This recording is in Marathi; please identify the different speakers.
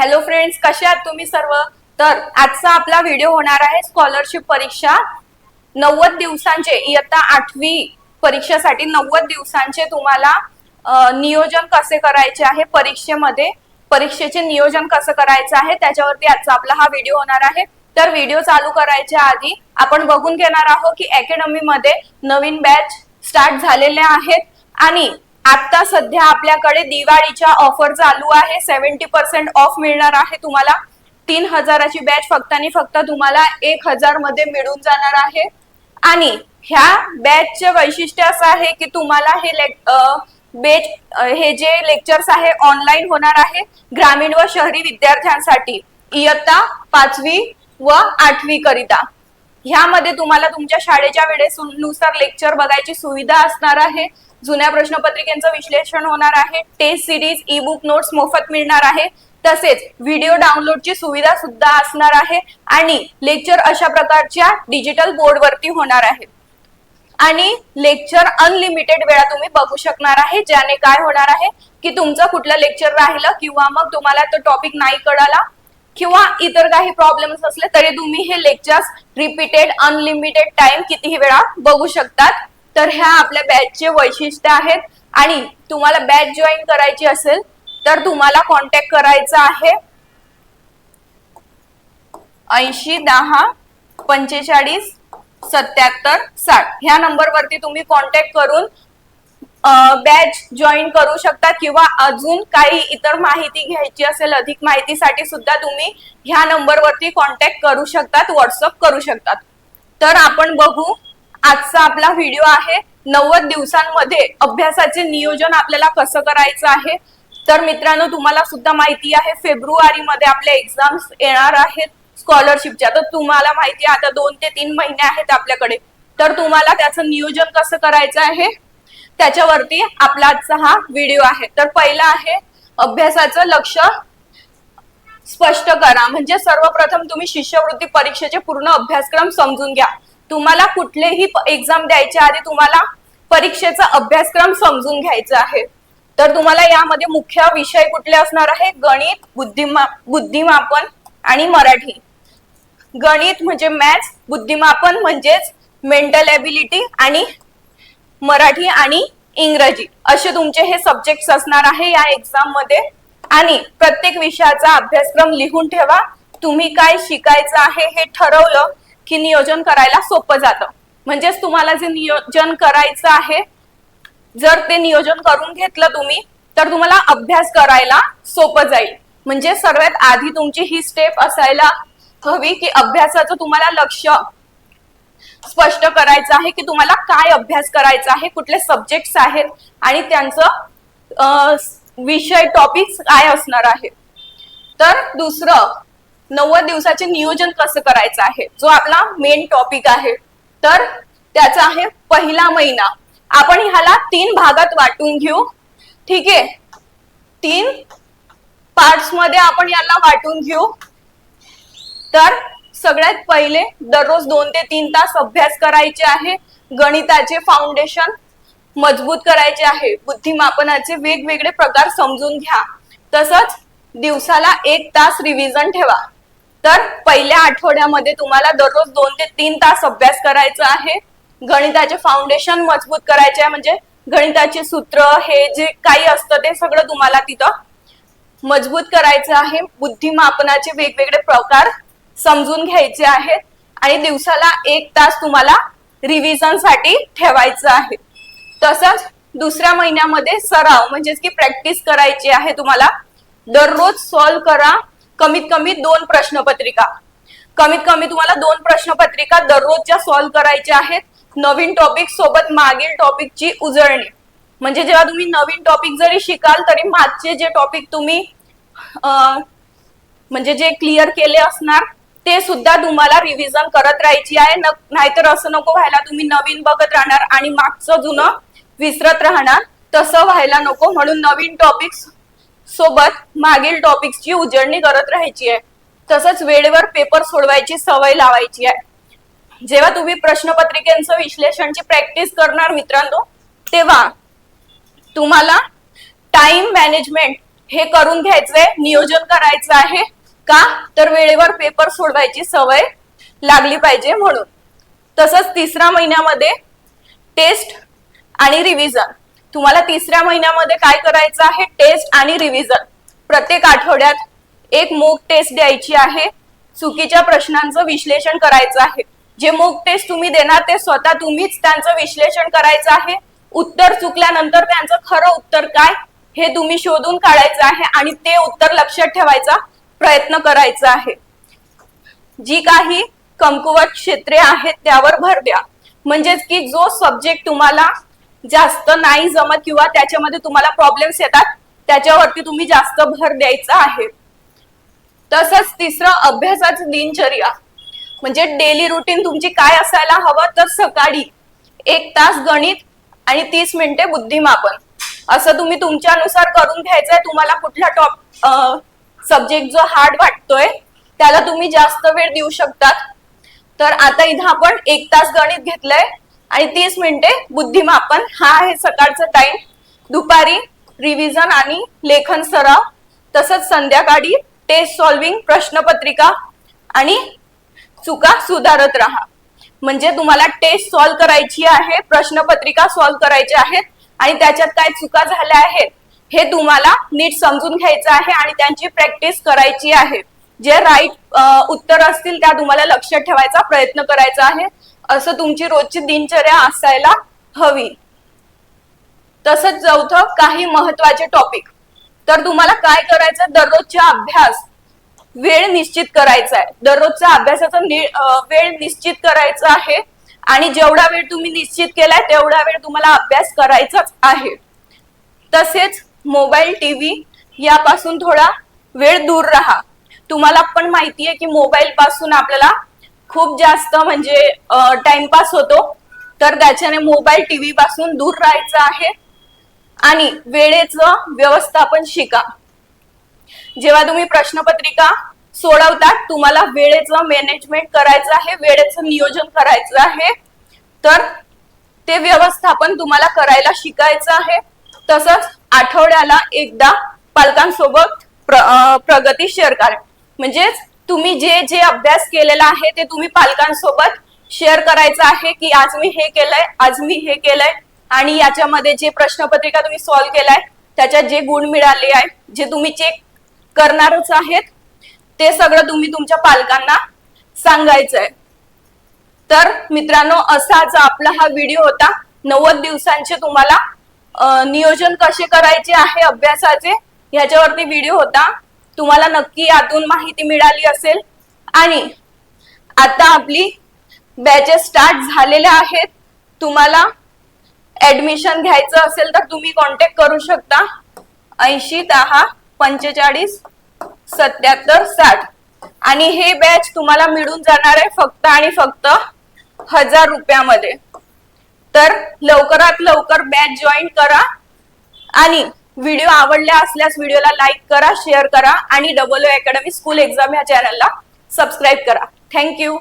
Speaker 1: हॅलो फ्रेंड्स कसे आहात तुम्ही सर्व? तर आजचा आपला व्हिडिओ होणार आहे स्कॉलरशिप परीक्षा. नव्वद दिवसांचे इयत्ता आठवी परीक्षेसाठी नव्वद दिवसांचे तुम्हाला नियोजन कसे करायचे आहे परीक्षेमध्ये? परीक्षेचे नियोजन कसं करायचं आहे? त्याच्यावरती आजचा आपला हा व्हिडिओ होणार आहे. तर व्हिडिओ चालू करायच्या आधी आपण बघून घेणार आहोत की अकॅडमीमध्ये नवीन बॅच स्टार्ट झालेल्या आहेत. आणि आता सध्या आपल्याकडे दिवाळीच्या ऑफर चालू आहे. सेव्हन्टी पर्सेंट ऑफ मिळणार आहे तुम्हाला. तीन हजाराची बॅच फक्त आणि फक्त तुम्हाला एक हजारमध्ये मिळून जाणार आहे. आणि ह्या बॅचचे वैशिष्ट्य असं आहे की तुम्हाला हे बेच हे जे लेक्चर्स आहे ऑनलाईन होणार आहे ग्रामीण व शहरी विद्यार्थ्यांसाठी. इयत्ता पाचवी व आठवी करिता. ह्यामध्ये तुम्हाला तुमच्या शाळेच्या वेळेनुसार लेक्चर बघायची सुविधा असणार आहे. जुन्या प्रश्नपत्रिकेचं विश्लेषण होणार आहे. Test series e book notes मोफत मिळणार आहे. तसेच व्हिडिओ डाउनलोडची सुविधा सुद्धा असणार आहे. आणि लेक्चर अशा प्रकारच्या डिजिटल बोर्डवरती होणार आहे. आणि लेक्चर अनलिमिटेड वेळा तुम्ही बघू शकणार आहे. ज्याने काय होणार आहे की तुमचं कुठलं लेक्चर राहिलं किंवा मग तुम्हाला तो टॉपिक नाही कळाला किंवा इतर काही प्रॉब्लेम्स असले तरी तुम्ही हे लेक्चर्स रिपीटेड अनलिमिटेड टाइम कितीही वेळा बघू शकतात. तर ह्या आपल्या बॅचचे वैशिष्ट्य आहेत. आणि तुम्हाला बॅच जॉईन करायची असेल तर तुम्हाला कॉन्टॅक्ट करायचा आहे. ऐंशी दहा पंचेचाळीस सत्याहत्तर साठ. ह्या नंबरवरती तुम्ही कॉन्टॅक्ट करून बॅच जॉईन करू शकता किंवा अजून काही इतर माहिती घ्यायची असेल अधिक माहितीसाठी सुद्धा तुम्ही ह्या नंबरवरती कॉन्टॅक्ट करू शकतात व्हॉट्सअप करू शकतात. तर आपण बघू आजचा आपला व्हिडिओ आहे. नव्वद दिवसांमध्ये अभ्यासाचे नियोजन आपल्याला कसं करायचं आहे? तर मित्रांनो तुम्हाला सुद्धा माहिती आहे फेब्रुवारी मध्ये आपल्या एक्झाम्स येणार आहेत स्कॉलरशिपच्या तर तुम्हाला माहिती आहे आता दोन ते तीन महिने आहेत आपल्याकडे. तर तुम्हाला त्याचं नियोजन कसं करायचं आहे? त्याच्यावरती आपला आजचा हा व्हिडिओ आहे. तर पहिला आहे अभ्यासाचं लक्ष स्पष्ट करा. म्हणजे सर्वप्रथम तुम्ही शिष्यवृत्ती परीक्षेचे पूर्ण अभ्यासक्रम समजून घ्या. तुम्हाला कुठलेही एक्झाम द्यायच्या आधी तुम्हाला परीक्षेचा अभ्यासक्रम समजून घ्यायचा आहे. तर तुम्हाला यामध्ये मुख्य विषय कुठले असणार आहे? गणित बुद्धिमा बुद्धिमापन आणि मराठी. गणित म्हणजे मॅथ्स बुद्धिमापन म्हणजेच मेंटल एबिलिटी आणि मराठी आणि इंग्रजी. असे तुमचे हे सब्जेक्ट असणार आहे या एक्झाममध्ये. आणि प्रत्येक विषयाचा अभ्यासक्रम लिहून ठेवा. तुम्ही काय शिकायचं आहे हे ठरवलं की नियोजन करायला सोपं जातं. म्हणजेच तुम्हाला जे नियोजन करायचं आहे जर ते नियोजन करून घेतलं तुम्ही तर तुम्हाला अभ्यास करायला सोपं जाईल. म्हणजे सर्वात आधी तुमची ही स्टेप असायला हवी की अभ्यासाचं तुम्हाला लक्ष स्पष्ट करायचं आहे की तुम्हाला काय अभ्यास करायचा आहे कुठले सब्जेक्ट्स आहेत आणि त्यांचं विषय टॉपिक्स काय असणार आहे तर दुसरं नव्वद दिवसाचे नियोजन कसं करायचं आहे? जो आपला मेन टॉपिक आहे. तर त्याचा आहे पहिला महिना. आपण ह्याला तीन भागात वाटून घेऊ. ठीक आहे? तीन पार्ट्समध्ये आपण याला वाटून घेऊ. तर सगळ्यात पहिले दररोज दोन ते तीन तास अभ्यास करायचे आहे. गणिताचे फाउंडेशन मजबूत करायचे आहे. बुद्धिमापनाचे वेगवेगळे प्रकार समजून घ्या. तसंच दिवसाला एक तास रिव्हिजन ठेवा. तर पहिल्या आठवड्यामध्ये तुम्हाला दररोज दोन ते तीन तास अभ्यास करायचा आहे. गणिताचे फाउंडेशन मजबूत करायचे आहे. म्हणजे गणिताचे सूत्र हे जे काही असतं ते सगळं तुम्हाला तिथं मजबूत करायचं आहे. बुद्धिमापनाचे वेगवेगळे प्रकार समजून घ्यायचे आहेत. आणि दिवसाला एक तास तुम्हाला रिव्हिजनसाठी ठेवायचं आहे. तसंच दुसऱ्या महिन्यामध्ये सराव म्हणजेच की प्रॅक्टिस करायची आहे तुम्हाला. दररोज सॉल्व्ह करा. कमीत कमी दोन प्रश्नपत्रिका. कमीत कमी तुम्हाला दोन प्रश्नपत्रिका दररोजच्या सॉल्व्ह करायच्या आहेत. नवीन टॉपिक सोबत मागील टॉपिकची उजळणी. म्हणजे जेव्हा तुम्ही नवीन टॉपिक जरी शिकाल तरी मागचे जे टॉपिक तुम्ही म्हणजे जे क्लिअर केले असणार ते सुद्धा तुम्हाला रिव्हिजन करत राहायची आहे. नाहीतर असं नको व्हायला तुम्ही नवीन बघत राहणार आणि मागचं जुनं विसरत राहणार. तसं व्हायला नको. म्हणून नवीन टॉपिक्स सोबत मागील टॉपिक्सची उजळणी करत राहायची आहे. तसंच वेळेवर पेपर सोडवायची सवय लावायची आहे. जेव्हा तुम्ही प्रश्नपत्रिकेचं विश्लेषणची प्रॅक्टिस करणार मित्रांनो तेव्हा तुम्हाला टाइम मॅनेजमेंट हे करून घ्यायचंय नियोजन करायचं आहे का? तर वेळेवर पेपर सोडवायची सवय लागली पाहिजे म्हणून. तसंच तिसऱ्या महिन्यामध्ये टेस्ट आणि रिव्हिजन तुम्हाला तिसऱ्या महिन्यामध्ये काय करायचं आहे? टेस्ट आणि रिव्हिजन प्रत्येक आठवड्यात एक मोक टेस्ट द्यायची आहे. चुकीच्या प्रश्नांचं विश्लेषण करायचं आहे. जे मोक टेस्ट तुम्ही देणार ते स्वतः तुम्हीच त्यांचं विश्लेषण करायचं आहे. उत्तर चुकल्यानंतर त्यांचं खरं उत्तर काय? हे तुम्ही शोधून काढायचं आहे आणि ते उत्तर लक्षात ठेवायचा प्रयत्न करायचा आहे. जी काही कमकुवत क्षेत्रे आहेत त्यावर भर द्या. म्हणजेच की जो सब्जेक्ट तुम्हाला जास्त नाही जमत किंवा त्याच्यामध्ये तुम्हाला प्रॉब्लेम्स येतात त्याच्यावरती तुम्ही जास्त भर द्यायचा आहे. तसंच तिसरं अभ्यासाचं दिनचर्या. म्हणजे डेली रुटीन तुमची काय असायला हवं तर सकाळी एक तास गणित आणि तीस मिनिटे बुद्धिमापन. असं तुम्ही तुमच्यानुसार करून घ्यायचंय. तुम्हाला कुठला टॉप सब्जेक्ट जो हार्ड वाटतोय त्याला तुम्ही जास्त वेळ देऊ शकतात. तर आता इथं आपण एक तास गणित घेतलंय. आणि तीस मिनिटे बुद्धिमापन. हा आहे सकाळचा टाइम दुपारी रिव्हिजन आणि लेखन सराव. तसंच संध्याकाळी टेस्ट सॉल्विंग प्रश्नपत्रिका आणि चुका सुधारत राहा. म्हणजे तुम्हाला टेस्ट सॉल्व करायची आहे प्रश्नपत्रिका सॉल्व करायची आहेत आणि त्याच्यात काय चुका झाल्या आहेत हे तुम्हाला नीट समजून घ्यायचं आहे आणि त्यांची प्रॅक्टिस करायची आहे. जे राईट उत्तर असतील त्या तुम्हाला लक्षात ठेवायचा प्रयत्न करायचा आहे. असं तुमची रोजची दिनचर्या असायला हवी. तसंच चौथं काही महत्त्वाचे टॉपिक तर तुम्हाला काय करायचं? दररोजचा अभ्यास. वेळ निश्चित करायचा आहे. दररोजचा अभ्यासाचा वेळ निश्चित करायचा आहे. आणि जेवढा वेळ तुम्ही निश्चित केलाय तेवढा वेळ तुम्हाला अभ्यास करायचाच आहे. तसेच मोबाईल टीव्ही यापासून थोडा वेळ दूर राहा. तुम्हाला पण माहिती आहे की मोबाईल पासून आपल्याला खूप जास्त म्हणजे टाइमपास होतो. तर त्याच्याने मोबाईल टीव्ही पासून दूर राहायचं आहे. आणि वेळेचं व्यवस्थापन शिका. जेव्हा तुम्ही प्रश्नपत्रिका सोडवतात तुम्हाला वेळेचं मॅनेजमेंट करायचं आहे वेळेचं नियोजन करायचं आहे. तर ते व्यवस्थापन तुम्हाला करायला शिकायचं आहे. तसंच आठवड्याला एकदा पालकांसोबत प्र, प्रगती शेअर करा. म्हणजेच तुम्ही जे जे अभ्यास केलेला आहे ते तुम्ही पालकांसोबत शेअर करायचं आहे की आज मी हे केलंय आज मी हे केलंय. आणि याच्यामध्ये जे प्रश्नपत्रिका तुम्ही सॉल्व्ह केलाय त्याच्यात जे गुण मिळाले आहे जे तुम्ही चेक करणारच आहेत ते सगळं तुम्ही तुमच्या पालकांना सांगायचं आहे तर मित्रांनो असाच आपला हा व्हिडिओ होता. नव्वद दिवसांचे तुम्हाला नियोजन कसे करायचे आहे अभ्यासाचे ह्याच्यावरती व्हिडिओ होता. तुम्हाला नक्की यातून माहिती मिळाली असेल. आणि आता आपली बॅचेस स्टार्ट झालेल्या आहेत. तुम्हाला ऍडमिशन घ्यायचं असेल तर तुम्ही कॉन्टॅक्ट करू शकता. ऐंशी दहा पंचेचाळीस सत्याहत्तर साठ. आणि हे बॅच तुम्हाला मिळून जाणार आहे फक्त आणि फक्त हजार रुपयामध्ये. तर लवकरात लवकर बॅच जॉईन करा. आणि व्हिडिओ आवडल्या असल्यास व्हिडिओला लाईक करा शेअर करा आणि डबल अकॅडमी स्कूल एक्झाम या चॅनलला सबस्क्राईब करा. थँक्यू.